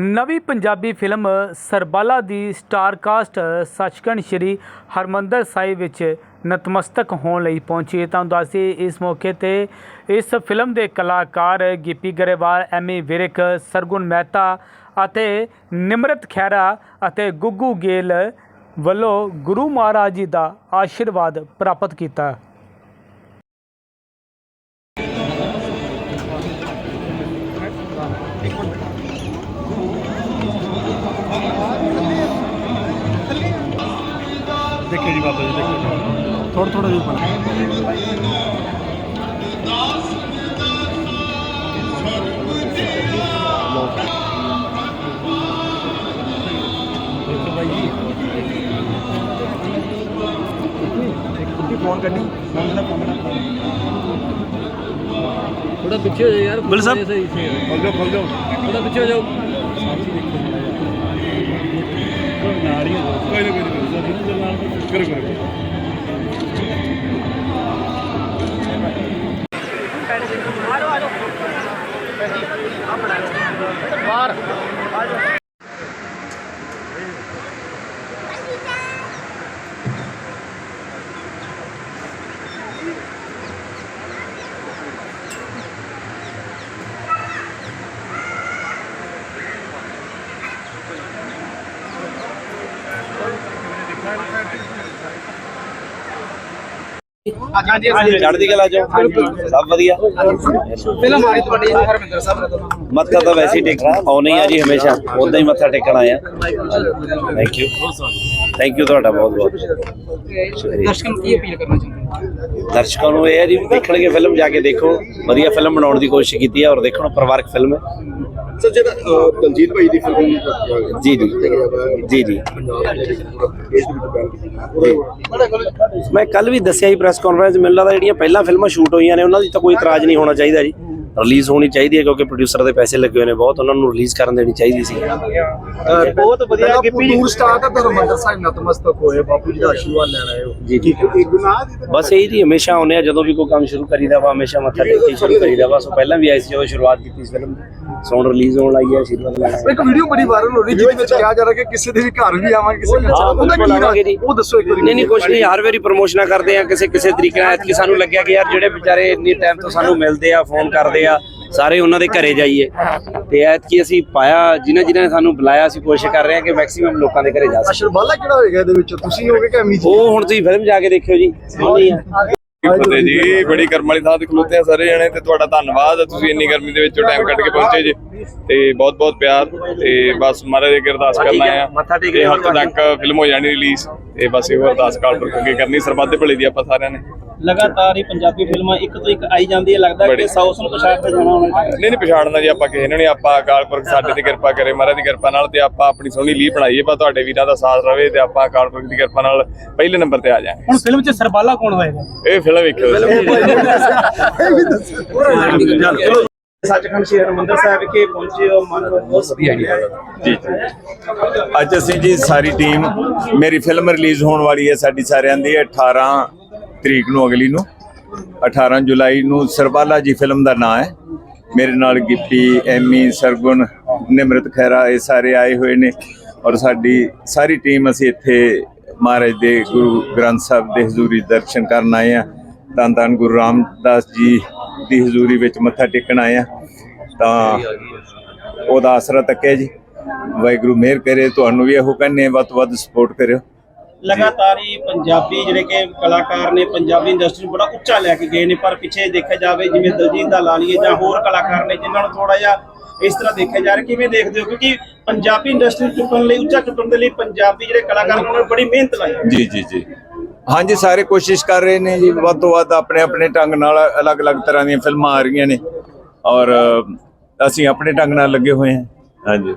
ਨਵੀਂ ਪੰਜਾਬੀ ਫਿਲਮ ਸਰਬਾਲਾ ਦੀ star cast Sachkhand Sri Harmandar Sahib ਵਿੱਚ ਨਤਮਸਤਕ ਹੋਣ ਲਈ ਪਹੁੰਚੀ ਤਾਂ ਦੱਸੀ ਇਸ ਮੌਕੇ ਤੇ ਇਸ ਫਿਲਮ ਦੇ ਕਲਾਕਾਰ ਗਿੱਪੀ ਗਰੇਵਾਲ, ਐਮੀ ਵਿਰਕ, ਸਰਗੁਣ ਮਹਿਤਾ ਅਤੇ ਨਿਮਰਤ ਖਹਿਰਾ ਅਤੇ ਗੁੱਗੂ ਗੇਲ ਵੱਲੋਂ ਗੁਰੂ ਮਹਾਰਾਜ ਜੀ ਦਾ ਆਸ਼ੀਰਵਾਦ ਪ੍ਰਾਪਤ ਕੀਤਾ। देखिए जी बाबा जी थोड़ा थोड़ा बना थोड़ा पीछे हो जाओ यार बोल साहब। खोल खोल थोड़ा पीछे हो जाओ। ਨਾਰੀ ਕੋਈ ਨਾ ਕੋਈ ਨਾ ਕਰੋ ਕਰੋ ਚੜ੍ਹਦੀ ਕਲਾ ਚੋਂ। ਸਭ ਵਧੀਆ। ਫਿਲਮ ਆਈ ਤੁਹਾਡੀ ਜੀ ਹਰਮਿੰਦਰ ਸਾਹਿਬ ਨੇ ਮੱਥਾ ਤਾਂ ਵੈਸੇ ਹੀ ਟੇਕ ਆਉਣੇ ਆ ਜੀ ਹਮੇਸ਼ਾ। ਉਦਾਂ ਹੀ ਮੱਥਾ ਟੇਕਣ ਆਇਆ ਥੈਂਕ ਯੂ ਥੈਂਕ ਯੂ ਤੁਹਾਡਾ ਬਹੁਤ ਬਹੁਤ। ਦਰਸ਼ਕਾਂ ਨੂੰ ਕੀ ਅਪੀਲ ਕਰਨਾ ਚਾਹੁੰਦੇ ਦਰਸ਼ਕਾਂ ਨੂੰ ਇਹ ਹੈ ਜੀ ਵੀ ਦੇਖਣਗੇ ਫਿਲਮ ਜਾ ਕੇ ਦੇਖੋ। ਵਧੀਆ ਫਿਲਮ ਬਣਾਉਣ ਦੀ ਕੋਸ਼ਿਸ਼ ਕੀਤੀ ਹੈ ਔਰ ਦੇਖਣੋ ਪਰਿਵਾਰਕ ਫਿਲਮ ਹੈ। ਸਰ ਜਿਹੜਾ ਅਹ, ਦਲਜੀਤ ਭਾਈ ਦੀ ਫਿਲਮ ਜੀ ਜੀ। ਜੀ ਜੀ। ਮੈਂ ਕੱਲ ਵੀ ਦੱਸਿਆ ਸੀ ਪ੍ਰੈਸ ਕਾਨਫਰੰਸ ਮੈਨੂੰ ਲੱਗਦਾ ਜਿਹੜੀਆਂ ਪਹਿਲਾਂ ਫਿਲਮਾਂ ਸ਼ੂਟ ਹੋਈਆਂ ਨੇ ਉਹਨਾਂ ਦੀ ਤਾਂ ਕੋਈ ਇਤਰਾਜ਼ ਨਹੀਂ ਹੋਣਾ ਚਾਹੀਦਾ ਜੀ। ਰਿਲੀਜ਼ ਹੋਣੀ ਚਾਹੀਦੀ ਹੈ ਕਿਉਂਕਿ ਪ੍ਰੋਡਿਊਸਰ ਦੇ ਪੈਸੇ ਲੱਗੇ ਹੋਏ ਨੇ ਬਹੁਤ ਉਹਨਾਂ ਨੂੰ ਰਿਲੀਜ਼ ਕਰਨ ਦੇਣੀ ਚਾਹੀਦੀ ਸੀ। ਬਹੁਤ ਵਧੀਆ ਗਿੱਪੀ ਟੂਰ ਸਟਾਰ ਦਾ ਹਰਮੰਦਰ ਸਾਹਿਬ ਨਤਮਸਤਕ ਹੋਏ ਬਾਪੂ ਜੀ ਦਾ ਆਸ਼ੀਰਵਾਦ ਲੈਣ ਆਏ ਹੋ। ਜੀ ਜੀ। ਬਸ ਇਹੀ ਜੀ ਹਮੇਸ਼ਾ ਆਉਂਦੇ ਆ ਜਦੋਂ ਵੀ ਕੋਈ ਕੰਮ ਸ਼ੁਰੂ ਕਰੀਦਾ ਵਾ ਹਮੇਸ਼ਾ ਮੱਥਾ ਟੇਕ ਕੇ ਸ਼ੁਰੂ ਕਰੀਦਾ ਵਾ। ਸੋ ਪਹਿਲਾਂ ਵੀ ਆਏ ਸੀ ਜਦੋਂ ਸ਼ੁਰੂਆਤ ਕੀਤੀ ਇਸ ਫਿਲਮ ਸੌਣ ਰਿਲੀਜ਼ ਹੋਣ ਲੱਗੀ ਹੈ ਆਸ਼ੀਰਵਾਦ ਲੈਣਾ ਇੱਕ ਵੀਡੀਓ ਬੜੀ ਵਾਇਰਲ ਹੋ ਰਹੀ ਜਿਹਦੇ ਵਿੱਚ ਕਿਹਾ ਜਾ ਰਿਹਾ ਕਿ ਕਿਸੇ ਦੇ ਵੀ ਘਰ ਵੀ ਆਵਾਂਗੇ ਕਿਸੇ ਦੇ ਉਹਦਾ ਕੀ। ਰਾਜ? ਉਹ ਦੱਸੋ ਇੱਕ ਵਾਰੀ। ਨਹੀਂ ਨਹੀਂ ਕੁਛ ਨਹੀਂ ਹਰ ਵਾਰੀ ਪ੍ਰਮੋਸ਼ਨਾਂ ਕਰਦੇ ਆ ਕਿਸੇ ਕਿਸੇ ਤਰੀਕੇ ਨਾਲ। ਐਤਕੀ ਸਾਨੂੰ ਲੱਗਿਆ ਕਿ ਯਾਰ ਜਿਹੜੇ ਵਿਚਾਰੇ ਇੰਨੀ ਟਾਈਮ ਤੋਂ ਸਾਨੂੰ ਮਿਲਦੇ ਆ ਫੋਨ ਕਰਦੇ ਆ ਸਾਰੇ ਉਹਨਾਂ ਦੇ ਘਰੇ ਜਾਈਏ। ਤੇ ਐਤਕੀ ਅਸੀਂ ਪਾਇਆ ਜਿਨ੍ਹਾਂ ਜਿਨ੍ਹਾਂ ਨੇ ਸਾਨੂੰ ਬੁਲਾਇਆ ਅਸੀਂ ਕੋਸ਼ਿਸ਼ ਕਰ ਰਹੇ ਹਾਂ ਕਿ ਮੈਕਸਿਮਮ ਲੋਕਾਂ ਦੇ ਘਰੇ ਜਾ ਸਕੀਏ। ਅਸ਼ਰਬਾਲਾ ਕਿਹੜਾ ਹੋਏਗਾ ਇਹਦੇ ਵਿੱਚ? ਤੁਸੀਂ ਹੋਗੇ ਕਿ ਅਮੀ ਜੀ? ਉਹ ਹੁਣ ਤੁਸੀਂ ਫਿਲਮ ਜਾ ਕੇ ਦੇਖਿਓ ਜੀ। ਆ। ਫਤਿਹ ਜੀ ਬੜੀ ਕਰਮ ਵਾਲੀ ਥਾਂ ਤੇ ਖਲੋਤੇ ਆ ਸਾਰੇ ਜਣੇ ਤੇ ਤੁਹਾਡਾ ਧੰਨਵਾਦ ਤੁਸੀਂ ਇੰਨੀ ਗਰਮੀ ਦੇ ਵਿੱਚੋਂ ਟਾਈਮ ਕੱਢ ਕੇ ਪਹੁੰਚੇ ਜੀ। ਤੇ ਬਹੁਤ ਬਹੁਤ ਪਿਆਰ ਤੇ ਬਸ ਮਹਾਰਾਜ ਦੇ ਅਰਦਾਸ ਕਰਨਾ ਆ। ਮੱਥਾ ਟੇਕ ਤੇ ਹਫ਼ਤੇ ਤੱਕ ਫਿਲਮ ਹੋ ਜਾਣੀ ਰਿਲੀਜ਼ ਤੇ ਬਸ ਇਹੋ ਅਰਦਾਸ ਕਾਲ ਪਰ ਕਰਨੀ ਸਰਬੱਤ ਦੇ ਭਲੇ ਦੀ ਆਪਾਂ ਸਾਰਿਆਂ ਨੇ। ਲਗਾਤਾਰ ਹੀ ਪੰਜਾਬੀ ਫਿਲਮਾਂ ਇੱਕ ਤੋਂ ਇੱਕ ਆਈ ਜਾਂਦੀ ਹੈ ਲੱਗਦਾ। ਕਿ ਸਾਊਥ ਨੂੰ ਪਛਾੜ ਤੇ ਜਾਣਾ ਹੋਣਾ ਨਹੀਂ ਨਹੀਂ ਪਛਾੜਨਾ ਜੀ ਆਪਾਂ ਕਿਸੇ ਨੂੰ ਨਹੀਂ ਆਪਾਂ ਅਕਾਲ ਪੁਰਖ ਸਾਡੇ ਤੇ ਕਿਰਪਾ ਕਰੇ ਮਹਾਰਾਜ ਦੀ ਕਿਰਪਾ ਨਾਲ ਤੇ ਆਪਾਂ ਆਪਣੀ ਸੋਹਣੀ ਲੀਹ ਬਣਾਈਏ ਪਰ ਤੁਹਾਡੇ ਵੀਰਾਂ ਦਾ ਸਾਥ ਰਵੇ ਤੇ ਆਪਾਂ ਅਕਾਲ ਪੁਰਖ ਦੀ ਕਿਰਪਾ ਨਾਲ ਪਹਿਲੇ ਨੰਬਰ ਤੇ ਆ ਜਾਵਾਂਗੇ ਹੁਣ ਫਿਲਮ 'ਚ ਸਰਬਾਲਾ ਕੌਣ ਹੋਏਗਾ? ਇਹ ਫਿਲਮ ਵੇਖਿਓ ਸੱਚਖੰਡ ਸ਼੍ਰੀ ਹਰਮੰਦਰ ਸਾਹਿਬ ਵਿਖੇ ਪਹੁੰਚੇ ਹੋ ਮਨ ਬਹੁਤ ਵਧੀਆ ਜੀ ਅੱਜ ਅਸੀਂ ਜੀ ਸਾਰੀ ਟੀਮ ਮੇਰੀ ਫਿਲਮ ਰਿਲੀਜ਼ ਹੋਣ ਵਾਲੀ ਹੈ ਸਾਡੀ ਸਾਰਿਆਂ ਦੀ 18 ਤਰੀਕ ਨੂੰ, ਅਗਲੀ ਨੂੰ। 18 ਜੁਲਾਈ ਨੂੰ ਸਰਬਾਲਾ ਜੀ ਫਿਲਮ ਦਾ ਨਾਂ ਹੈ। ਮੇਰੇ ਨਾਲ ਗਿੱਪੀ, ਐਮੀ, ਸਰਗੁਣ, ਨਿਮਰਤ ਖੈਰਾ ਇਹ ਸਾਰੇ ਆਏ ਹੋਏ ਨੇ। ਔਰ ਸਾਡੀ ਸਾਰੀ ਟੀਮ ਅਸੀਂ ਇੱਥੇ ਮਹਾਰਾਜ ਦੇ ਗੁਰੂ ਗ੍ਰੰਥ ਸਾਹਿਬ ਦੇ ਹਜ਼ੂਰੀ ਦਰਸ਼ਨ ਕਰਨ ਆਏ ਆ ਧੰਨ ਧੰਨ ਗੁਰੂ ਰਾਮਦਾਸ ਜੀ ਦੀ ਹਜ਼ੂਰੀ ਵਿੱਚ ਮੱਥਾ ਟੇਕਣ ਆਏ ਆ ਤਾਂ ਉਹਦਾ ਆਸਰਾ ਤੱਕਿਆ ਜੀ। ਵਾਹਿਗੁਰੂ ਮਿਹਰ ਕਰੇ, ਤੁਹਾਨੂੰ ਵੀ ਇਹੋ ਕਹਿੰਨੇ ਵੱਧ ਤੋਂ ਵੱਧ ਸਪੋਰਟ ਕਰਿਓ। ਲਗਾਤਾਰ ਹੀ ਪੰਜਾਬੀ ਜਿਹੜੇ ਕਿ ਕਲਾਕਾਰ ਨੇ, ਪੰਜਾਬੀ ਇੰਡਸਟਰੀ ਨੂੰ ਬੜਾ ਉੱਚਾ ਲੈ ਕੇ ਗਏ ਨੇ, ਪਰ ਪਿੱਛੇ ਦੇਖਿਆ ਜਾਵੇ ਜਿਵੇਂ ਦਲਜੀਤ ਦਾ ਲਾ ਜਾਂ ਹੋਰ ਕਲਾਕਾਰ ਨੇ ਜਿਨ੍ਹਾਂ ਨੂੰ ਥੋੜਾ ਜਿਹਾ ਇਸ ਤਰ੍ਹਾਂ ਦੇਖਿਆ ਜਾ ਰਿਹਾ, ਕਿਵੇਂ ਦੇਖਦੇ ਹੋ? ਕਿਉਂਕਿ ਪੰਜਾਬੀ ਇੰਡਸਟਰੀ ਨੂੰ ਚੁੱਕਣ ਲਈ, ਉੱਚਾ ਚੁੱਕਣ ਦੇ ਲਈ ਪੰਜਾਬੀ ਜਿਹੜੇ ਕਲਾਕਾਰ ਉਹਨਾਂ ਨੇ ਬੜੀ ਮਿਹਨਤ ਲਾਈ ਜੀ ਜੀ ਜੀ। ਹਾਂਜੀ, ਸਾਰੇ ਕੋਸ਼ਿਸ਼ ਕਰ ਰਹੇ ਨੇ ਜੀ, ਵੱਧ ਤੋਂ ਵੱਧ ਆਪਣੇ ਆਪਣੇ ਢੰਗ ਨਾਲ ਅਲੱਗ-ਅਲੱਗ ਤਰ੍ਹਾਂ ਦੀਆਂ ਫਿਲਮਾਂ ਆ ਰਹੀਆਂ ਨੇ ਔਰ ਅਸੀਂ ਆਪਣੇ ਢੰਗ ਨਾਲ ਲੱਗੇ ਹੋਏ ਹਾਂ। ਹਾਂਜੀ।